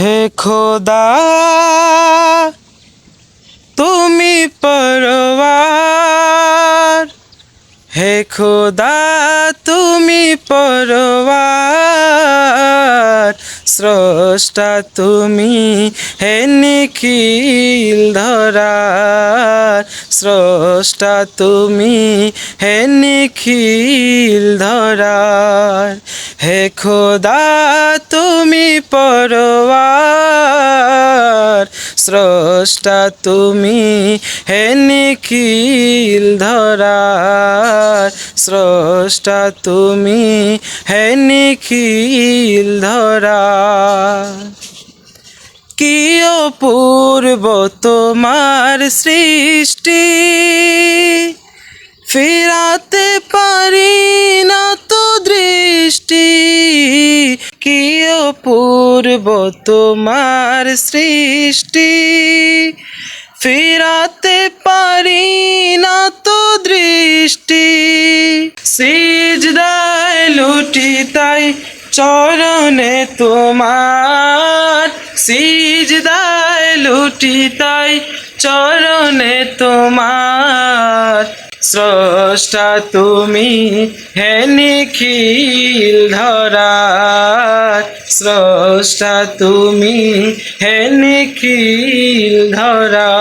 হে খোদা, তুমি পরওয়ার হে খোদা, তুমি পরওয়ার স্রষ্টা তুমি হে নিখিল ধরার। স্রষ্টা তুমি হে নিখিল ধরার। হে খোদা, তুমি পরওয়ার স্রষ্টা তুমি হে নিখিল ধরার। স্রষ্টা তুমি হে নিখিল ধরার। কি অপূর্ব তোমার সৃষ্টি। ফিরাতে পারি না তো দৃষ্টি কি অপূর্ব তোমার সৃষ্টি। ফিরাতে পারি না তো দৃষ্টি। সিজদায় লুটি তাই চরণে তোমার। সিজদায় লুটি তাই চরণে তোমার। স্রষ্টা তুমি হে নিখিল ধরার স্রষ্টা তুমি হে নিখিল ধরা।